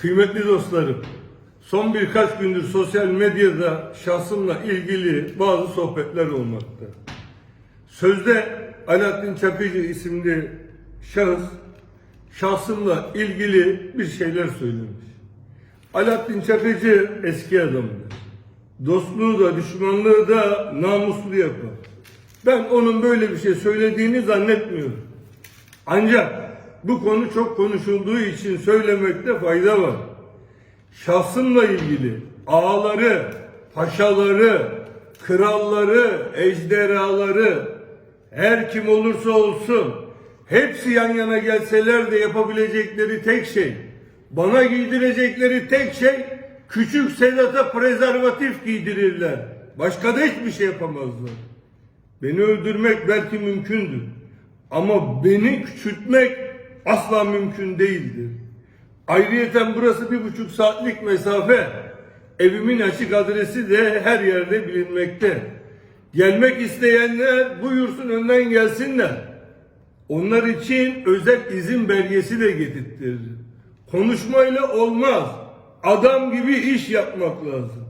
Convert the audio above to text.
Kıymetli dostlarım, son birkaç gündür sosyal medyada şahsımla ilgili bazı sohbetler olmakta. Sözde Alaaddin Çakıcı isimli şahıs şahsımla ilgili bir şeyler söylemiş. Alaaddin Çakıcı eski adamdır. Dostluğu da düşmanlığı da namuslu yapar. Ben onun böyle bir şey söylediğini zannetmiyorum. Ancak bu konu çok konuşulduğu için söylemekte fayda var. Şahsımla ilgili ağaları, paşaları, kralları, ejderhaları, her kim olursa olsun hepsi yan yana gelseler de yapabilecekleri tek şey, bana giydirecekleri tek şey küçük Sedat'a prezervatif giydirirler. Başka da hiçbir şey yapamazlar. Beni öldürmek belki mümkündür. Ama beni küçültmek asla mümkün değildir. Ayrıyeten burası bir buçuk saatlik mesafe. Evimin açık adresi de her yerde bilinmekte. Gelmek isteyenler buyursun önden gelsinler. Onlar için özel izin belgesi de getirtirir. Konuşmayla olmaz. Adam gibi iş yapmak lazım.